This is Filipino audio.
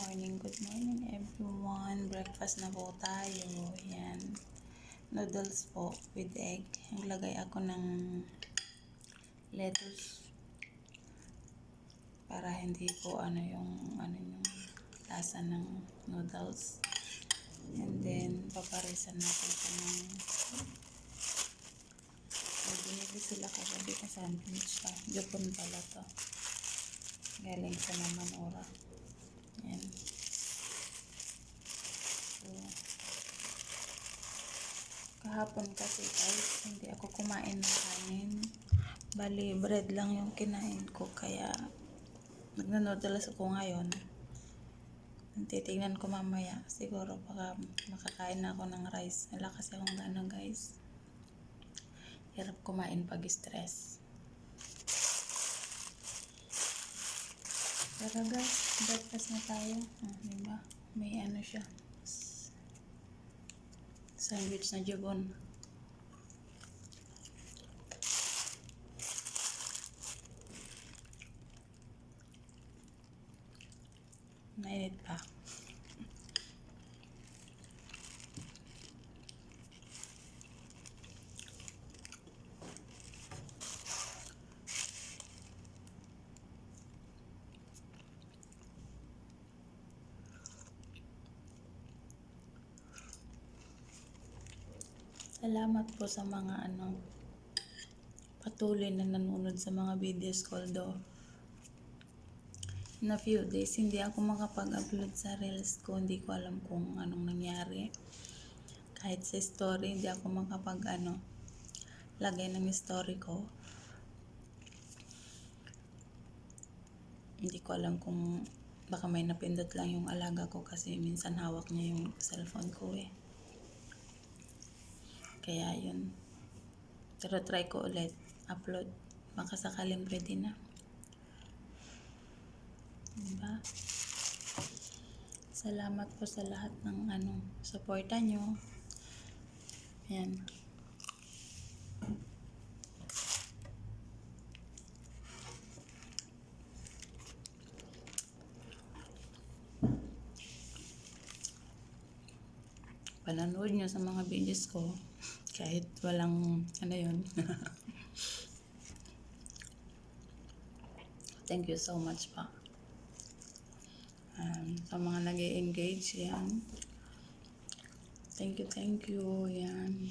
morning, good morning everyone. Breakfast na po tayo. Yan. Noodles po with egg. Naglagay ako ng lettuce para hindi po ano yung ano yung lasa ng noodles. And then paparisan natin ito ng may binili sila kagabi na sandwich pa. Japon pala to. Galing sa Mamanora. Yan. So, kahapon kasi guys, hindi ako kumain ng kanin. Bali, bread lang yung kinain ko. Kaya, nagnanoodles ako ngayon. Titignan ko mamaya. Siguro baka makakain ako ng rice. Wala kasi akong gana guys. Hirap kumain pag stress. Pero guys, breakfast na tayo. Ah, diba? May ano siya. Sandwich na jabon. Mainit pa. Salamat po sa mga ano patuloy na nanonood sa mga videos ko although in a few days hindi ako makapag-upload sa reels ko. Hindi ko alam kung anong nangyari. Kahit sa story hindi ako makapag ano lagay ng story ko. Hindi ko alam kung baka may napindot lang yung alaga ko kasi minsan hawak niya yung cellphone ko eh kaya yun. Pero try ko ulit. Upload. Baka sakaling pwede na. Diba? Salamat po sa lahat ng ano, suporta nyo. Yan. Pananood nyo sa mga videos ko. Kahit walang, ano yun. Thank you so much pa. Um, sa mga nag engage yan. Thank you, thank you. Yan.